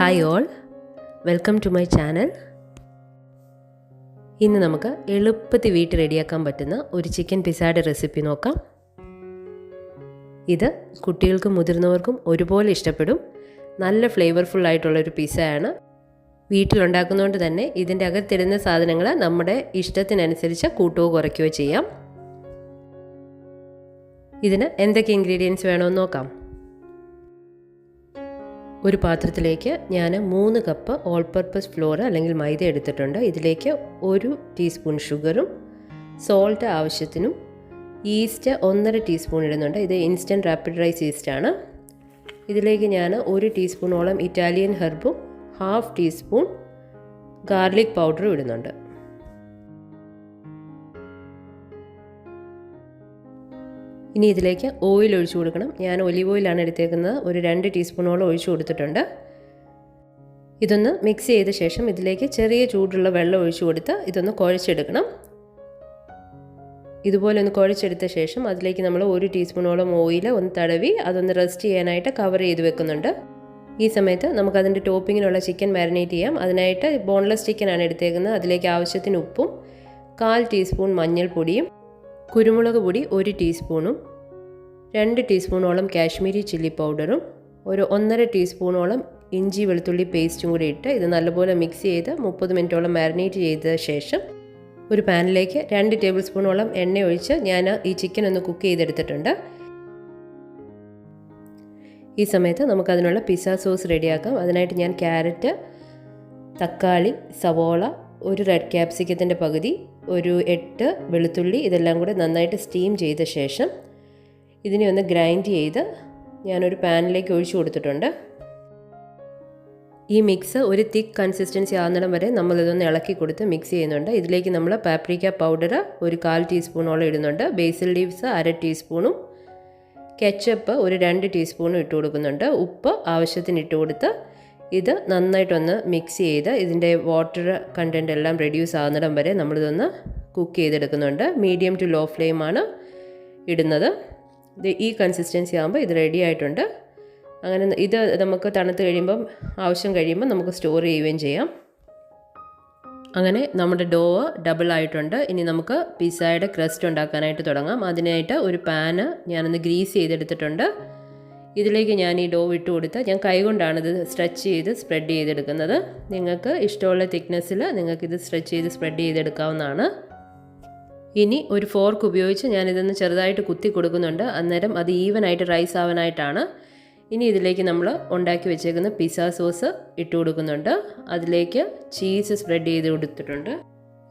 Hi all welcome to my channel ഇന്ന് നമുക്ക് എളുപ്പത്തിൽ വീട്ടിൽ റെഡിയാക്കാൻ പറ്റുന്ന ഒരു ചിക്കൻ പിസ്സയുടെ റെസിപ്പി നോക്കാം. ഇത് കുട്ടികൾക്കും മുതിർന്നവർക്കും ഒരുപോലെ ഇഷ്ടപ്പെടും. നല്ല ഫ്ലേവർഫുൾ ആയിട്ടുള്ള ഒരു പിസ്സയാണ് വീട്ടിലുണ്ടാക്കുന്നതുകൊണ്ട് തന്നെ ഇതിന്റെ അകത്തിടുന്ന സാധനങ്ങൾ നമ്മുടെ ഇഷ്ടത്തിനനുസരിച്ച് കൂട്ടുകയോ കുറയ്ക്കുകയോ ചെയ്യാം. ഇതിന് എന്തൊക്കെ ഇൻഗ്രീഡിയൻസ് വേണമെന്ന് നോക്കാം. ഒരു പാത്രത്തിലേക്ക് ഞാൻ മൂന്ന് കപ്പ് ഓൾ പർപ്പസ് ഫ്ലോർ അല്ലെങ്കിൽ മൈദ എടുത്തിട്ടുണ്ട്. ഇതിലേക്ക് ഒരു ടീസ്പൂൺ ഷുഗറും സോൾട്ട് ആവശ്യത്തിനും ഈസ്റ്റ് ഒന്നര ടീസ്പൂൺ ഇടുന്നുണ്ട്. ഇത് ഇൻസ്റ്റന്റ് റാപ്പിഡ് റൈസ് ഈസ്റ്റാണ് ഇതിലേക്ക് ഞാൻ ഒരു ടീസ്പൂണോളം ഇറ്റാലിയൻ ഹെർബും ഹാഫ് ടീസ്പൂൺ ഗാർലിക് പൗഡറും ഇടുന്നുണ്ട്. ഇനി ഇതിലേക്ക് ഓയിൽ ഒഴിച്ചു കൊടുക്കണം. ഞാൻ ഒലിവ് ഓയിലാണ് എടുത്തേക്കുന്നത്. ഒരു രണ്ട് ടീസ്പൂണോളം ഒഴിച്ചു കൊടുത്തിട്ടുണ്ട്. ഇതൊന്ന് മിക്സ് ചെയ്ത ശേഷം ഇതിലേക്ക് ചെറിയ ചൂടുള്ള വെള്ളം ഒഴിച്ചു കൊടുത്ത് ഇതൊന്ന് കുഴച്ചെടുക്കണം. ഇതുപോലെ ഒന്ന് കുഴച്ചെടുത്ത ശേഷം അതിലേക്ക് നമ്മൾ ഒരു ടീസ്പൂണോളം ഓയിൽ ഒന്ന് തടവി അതൊന്ന് റെസ്റ്റ് ചെയ്യാനായിട്ട് കവർ ചെയ്ത് വെക്കുന്നുണ്ട്. ഈ സമയത്ത് നമുക്കതിന്റെ ടോപ്പിങ്ങിനുള്ള ചിക്കൻ മാരിനേറ്റ് ചെയ്യാം. അതിനായിട്ട് ബോൺലെസ് ചിക്കനാണ് എടുത്തേക്കുന്നത്. അതിലേക്ക് ആവശ്യത്തിന് ഉപ്പും കാൽ ടീസ്പൂൺ മഞ്ഞൾപ്പൊടിയും കുരുമുളക് പൊടി ഒരു ടീസ്പൂണും രണ്ട് ടീസ്പൂണോളം കാശ്മീരി ചില്ലി പൗഡറും ഒരു ഒന്നര ടീസ്പൂണോളം ഇഞ്ചി വെളുത്തുള്ളി പേസ്റ്റും കൂടി ഇട്ട് ഇത് നല്ലപോലെ മിക്സ് ചെയ്ത് മുപ്പത് മിനിറ്റോളം മാരിനേറ്റ് ചെയ്ത ശേഷം ഒരു പാനിലേക്ക് രണ്ട് ടേബിൾ സ്പൂണോളം എണ്ണ ഒഴിച്ച് ഞാൻ ഈ ചിക്കൻ ഒന്ന് കുക്ക് ചെയ്തെടുത്തിട്ടുണ്ട്. ഈ സമയത്ത് നമുക്കതിനുള്ള പിസ്സ സോസ് റെഡിയാക്കാം അതിനായിട്ട് ഞാൻ ക്യാരറ്റ് തക്കാളി സവോള ഒരു റെഡ് ക്യാപ്സിക്കത്തിന്റെ പകുതി ഒരു എട്ട് വെളുത്തുള്ളി ഇതെല്ലാം കൂടെ നന്നായിട്ട് സ്റ്റീം ചെയ്ത ശേഷം ഇതിനെ ഒന്ന് ഗ്രൈൻഡ് ചെയ്ത് ഞാനൊരു പാനിലേക്ക് ഒഴിച്ചു കൊടുത്തിട്ടുണ്ട്. ഈ മിക്സ് ഒരു തിക്ക് കൺസിസ്റ്റൻസി ആകുന്നിടം വരെ നമ്മളിതൊന്ന് ഇളക്കി കൊടുത്ത് മിക്സ് ചെയ്യുന്നുണ്ട്. ഇതിലേക്ക് നമ്മൾ പാപ്രിക്ക പൗഡർ ഒരു കാൽ ടീസ്പൂണോളം ഇടുന്നുണ്ട്. ബേസിൽ ലീവ്സ് അര ടീസ്പൂണും കെച്ചപ്പ് ഒരു രണ്ട് ടീസ്പൂണും ഇട്ട് കൊടുക്കുന്നുണ്ട്. ഉപ്പ് ആവശ്യത്തിന് ഇട്ട് കൊടുത്ത് ഇത് നന്നായിട്ടൊന്ന് മിക്സ് ചെയ്ത് ഇതിന്റെ വാട്ടർ കണ്ടന്റ് എല്ലാം റെഡ്യൂസ് ആകുന്നിടം വരെ നമ്മളിതൊന്ന് കുക്ക് ചെയ്തെടുക്കുന്നുണ്ട്. മീഡിയം ടു ലോ ഫ്ലെയിമാണ് ഇടുന്നത്. ഇത് ഈ കൺസിസ്റ്റൻസി ആകുമ്പോൾ ഇത് റെഡി ആയിട്ടുണ്ട്. അങ്ങനെ ഇത് നമുക്ക് തണുത്ത് കഴിയുമ്പം ആവശ്യം കഴിയുമ്പോൾ നമുക്ക് സ്റ്റോർ ചെയ്യുകയും ചെയ്യാം. അങ്ങനെ നമ്മുടെ ഡോ ഡബിൾ ആയിട്ടുണ്ട്. ഇനി നമുക്ക് പിസ്സയുടെ ക്രസ്റ്റ് ഉണ്ടാക്കാനായിട്ട് തുടങ്ങാം. അതിനായിട്ട് ഒരു പാന് ഞാനൊന്ന് ഗ്രീസ് ചെയ്തെടുത്തിട്ടുണ്ട്. ഇതിലേക്ക് ഞാൻ ഈ ഡോ ഇട്ട് കൊടുത്ത് ഞാൻ കൈകൊണ്ടാണിത് സ്ട്രെച്ച് ചെയ്ത് സ്പ്രെഡ് ചെയ്തെടുക്കുന്നത്. നിങ്ങൾക്ക് ഇഷ്ടമുള്ള തിക്നെസ്സിൽ നിങ്ങൾക്കിത് സ്ട്രെച്ച് ചെയ്ത് സ്പ്രെഡ് ചെയ്തെടുക്കാവുന്നതാണ്. ഇനി ഒരു ഫോർക്ക് ഉപയോഗിച്ച് ഞാനിതൊന്ന് ചെറുതായിട്ട് കുത്തി കൊടുക്കുന്നുണ്ട്. അന്നേരം അത് ഈവനായിട്ട് റൈസ് ആവാനായിട്ടാണ്. ഇനി ഇതിലേക്ക് നമ്മൾ ഉണ്ടാക്കി വെച്ചേക്കുന്ന പിസ്സ സോസ് ഇട്ട് കൊടുക്കുന്നുണ്ട്. അതിലേക്ക് ചീസ് സ്പ്രെഡ് ചെയ്ത് കൊടുത്തിട്ടുണ്ട്.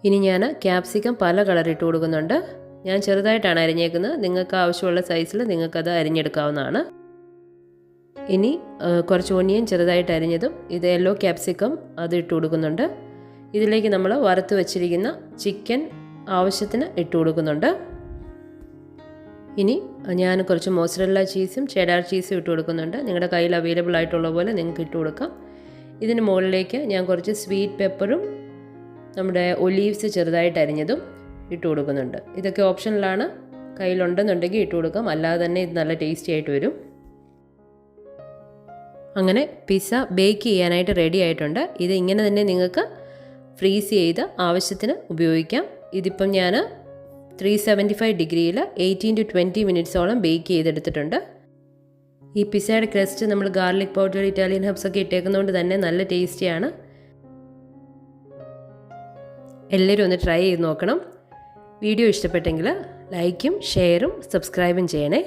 ഇനി ഞാൻ ക്യാപ്സിക്കം പല കളർ ഇട്ട് കൊടുക്കുന്നുണ്ട്. ഞാൻ ചെറുതായിട്ടാണ് അരിഞ്ഞേക്കുന്നത്. നിങ്ങൾക്ക് ആവശ്യമുള്ള സൈസിൽ നിങ്ങൾക്കത് അരിഞ്ഞെടുക്കാവുന്നതാണ്. ഇനി കുറച്ച് ഓണിയൻ ചെറുതായിട്ട് അരിഞ്ഞതും ഇത് യെല്ലോ ക്യാപ്സിക്കം അത് ഇട്ട് കൊടുക്കുന്നുണ്ട്. ഇതിലേക്ക് നമ്മൾ വറുത്ത് വച്ചിരിക്കുന്ന ചിക്കൻ ആവശ്യത്തിന് ഇട്ട് കൊടുക്കുന്നുണ്ട്. ഇനി ഞാൻ കുറച്ച് മോസറല്ല ചീസും ചെഡാർ ചീസും ഇട്ട് കൊടുക്കുന്നുണ്ട്. നിങ്ങളുടെ കയ്യിൽ അവൈലബിൾ ആയിട്ടുള്ള പോലെ നിങ്ങൾക്ക് ഇട്ട് കൊടുക്കാം. ഇതിന് മുകളിലേക്ക് ഞാൻ കുറച്ച് സ്വീറ്റ് പെപ്പറും നമ്മുടെ ഒലീവ്സ് ചെറുതായിട്ട് അരിഞ്ഞതും ഇട്ട് കൊടുക്കുന്നുണ്ട്. ഇതൊക്കെ ഓപ്ഷനിലാണ് കയ്യിലുണ്ടെന്നുണ്ടെങ്കിൽ ഇട്ട് കൊടുക്കാം. അല്ലാതെ തന്നെ ഇത് നല്ല ടേസ്റ്റി ആയിട്ട് വരും. അങ്ങനെ പിസ്സ ബേക്ക് ചെയ്യാനായിട്ട് റെഡി ആയിട്ടുണ്ട്. ഇത് ഇങ്ങനെ തന്നെ നിങ്ങൾക്ക് ഫ്രീസ് ചെയ്ത് ആവശ്യത്തിന് ഉപയോഗിക്കാം. ഇതിപ്പം ഞാൻ ത്രീ സെവന്റി ഫൈവ് ഡിഗ്രിയിൽ എയ്റ്റീൻ ടു ട്വന്റി മിനിറ്റ്സോളം ബേക്ക് ചെയ്തെടുത്തിട്ടുണ്ട്. ഈ പിസ്സയുടെ ക്രസ്റ്റ് നമ്മൾ ഗാർലിക് പൗഡർ ഇറ്റാലിയൻ ഹബ്സ് ഒക്കെ ഇട്ടേക്കുന്നതുകൊണ്ട് തന്നെ നല്ല ടേസ്റ്റിയാണ് എല്ലാവരും ഒന്ന് ട്രൈ ചെയ്ത് നോക്കണം. വീഡിയോ ഇഷ്ടപ്പെട്ടെങ്കിൽ ലൈക്കും ഷെയറും സബ്സ്ക്രൈബും ചെയ്യണേ.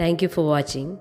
Thank for watching